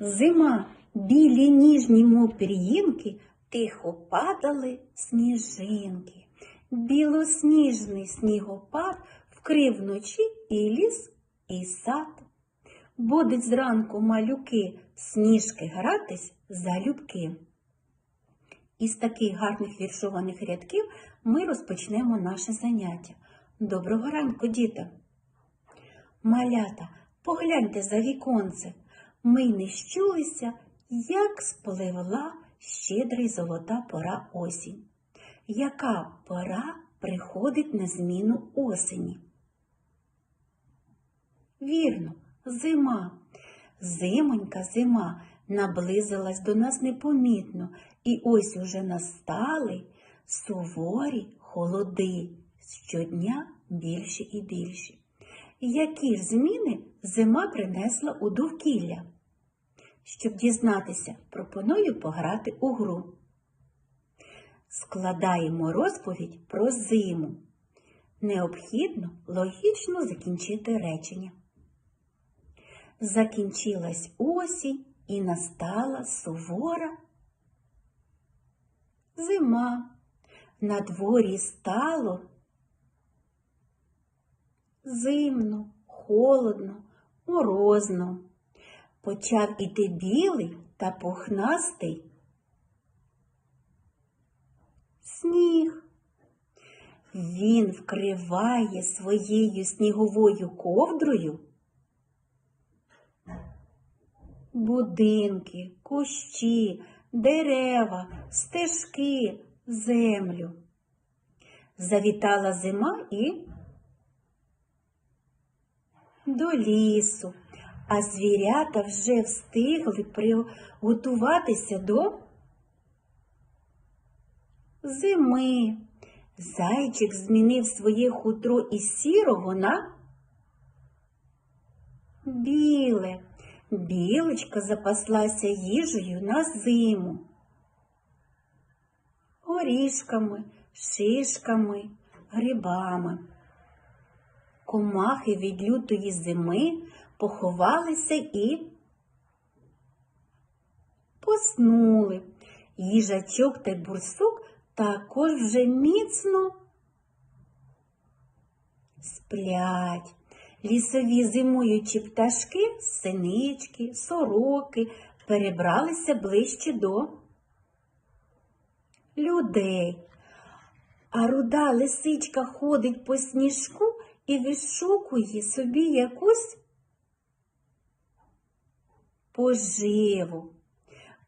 Зима, білі ніжні, мов тихо падали сніжинки. Білосніжний снігопад вкрив вночі і ліс, і сад. Будуть зранку малюки сніжки гратись залюбки. Із таких гарних віршованих рядків ми розпочнемо наше заняття. Доброго ранку, діти! Малята, погляньте за віконце. Ми не щулися, як спливла щедра й золота пора осінь. Яка пора приходить на зміну осені? Вірно, зима. Зимонька зима наблизилась до нас непомітно, і ось уже настали суворі холоди, щодня більші і більші. Які ж зміни зима принесла у довкілля? Щоб дізнатися, пропоную пограти у гру. Складаємо розповідь про зиму. Необхідно логічно закінчити речення. Закінчилась осінь і настала сувора зима. На дворі стало зимно, холодно, морозно. Почав іти білий та пухнастий сніг. Він вкриває своєю сніговою ковдрою будинки, кущі, дерева, стежки, землю. Завітала зима і до лісу, а звірята вже встигли приготуватися до зими. Зайчик змінив своє хутро із сірого на біле. Білочка запаслася їжею на зиму. Горішками, шишками, грибами. Комахи від лютої зими поховалися і поснули. Їжачок та бурсук також вже міцно сплять. Лісові зимуючі пташки, синички, сороки перебралися ближче до людей. А руда лисичка ходить по сніжку і вишукує собі якусь поживу.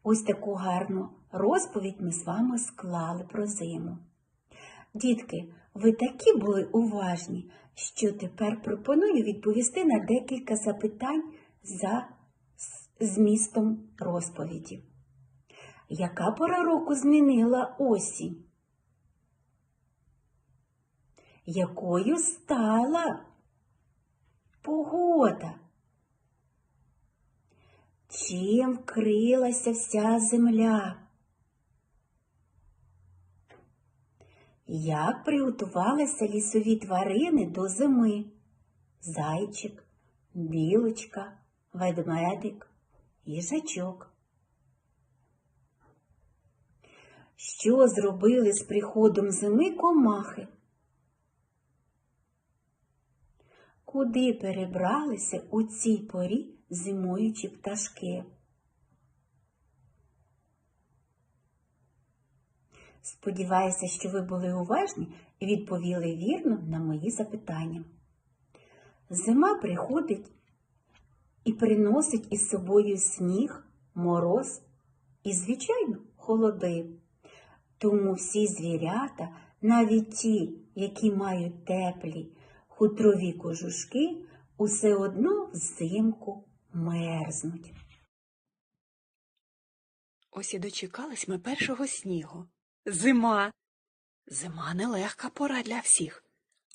Ось таку гарну розповідь ми з вами склали про зиму. Дітки, ви такі були уважні, що тепер пропоную відповісти на декілька запитань за змістом розповіді. Яка пора року змінила осінь? Якою стала погода? Чим вкрилася вся земля? Як приготувалися лісові тварини до зими? Зайчик, білочка, ведмедик, їжачок. Що зробили з приходом зими комахи? Куди перебралися у цій порі зимуючі пташки? Сподіваюся, що ви були уважні і відповіли вірно на мої запитання. Зима приходить і приносить із собою сніг, мороз і, звичайно, холоди. Тому всі звірята, навіть ті, які мають теплі хутрові кожушки, усе одно взимку мерзнуть. Ось і дочекались ми першого снігу. Зима. Зима нелегка пора для всіх,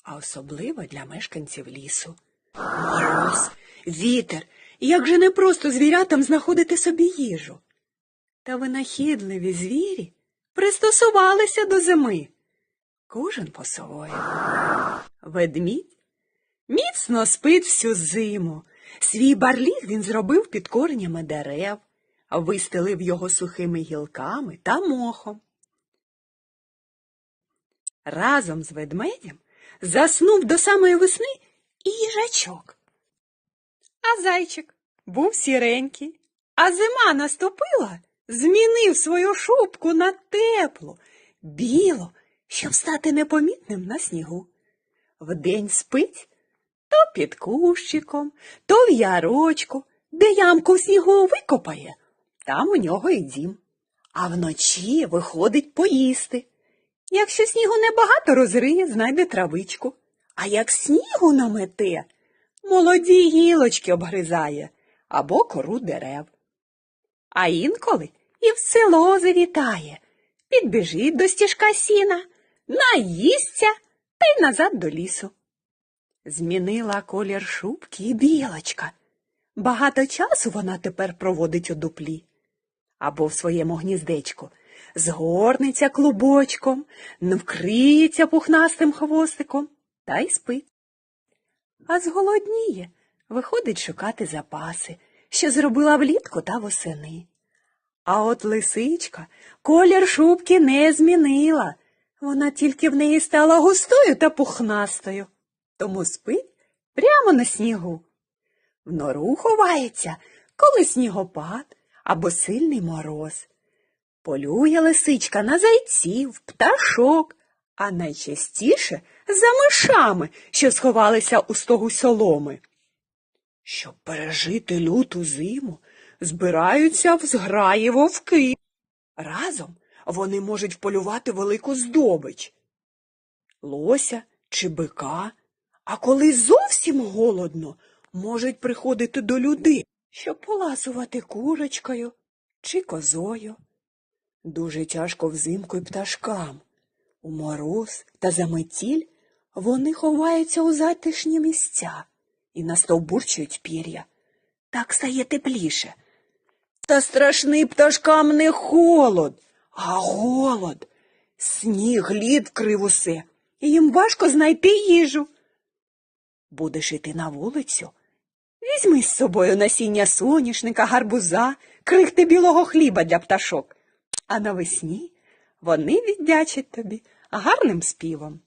а особливо для мешканців лісу. Мороз, вітер, як же не просто звірятам знаходити собі їжу. Та винахідливі звірі пристосувалися до зими. Кожен по-своєму. Ведмідь міцно спить всю зиму, Свій барліг він зробив під коренями дерев, вистелив його сухими гілками та мохом. Разом з ведмедем заснув до самої весни і їжачок. А зайчик був сіренький, а зима наступила, змінив свою шубку на теплу, білу, щоб стати непомітним на снігу. Вдень спить то під кущиком, то в ярочку, де ямку в снігу викопає, там у нього і дім. А вночі виходить поїсти. Якщо снігу небагато розриє, знайде травичку. А як снігу намете, молоді гілочки обгризає або кору дерев. А інколи і в село завітає, підбіжить до стіжка сіна, наїсться та й назад до лісу. Змінила колір шубки і білочка. Багато часу вона тепер проводить у дуплі або в своєму гніздечку, згорнеться клубочком, вкриється пухнастим хвостиком та й спить. А зголодніє, виходить шукати запаси, що зробила влітку та восени. А от лисичка колір шубки не змінила. Вона тільки в неї стала густою та пухнастою, тому спить прямо на снігу. В нору ховається, коли снігопад або сильний мороз. Полює лисичка на зайців, пташок, а найчастіше за мишами, що сховалися у стогу соломи. Щоб пережити люту зиму, збираються в зграї вовки. Разом вони можуть вполювати велику здобич лося чи бика, а коли зовсім голодно, можуть приходити до людей, щоб поласувати курочкою чи козою. Дуже тяжко взимку й пташкам. У мороз та заметіль вони ховаються у затишні місця і настовбурчують пір'я. Так стає тепліше. Та страшний пташкам не холод, а голод. Сніг, лід вкрив усе, і їм важко знайти їжу. Будеш іти на вулицю? Візьми з собою насіння соняшника, гарбуза, крихти білого хліба для пташок, а навесні вони віддячать тобі гарним співом.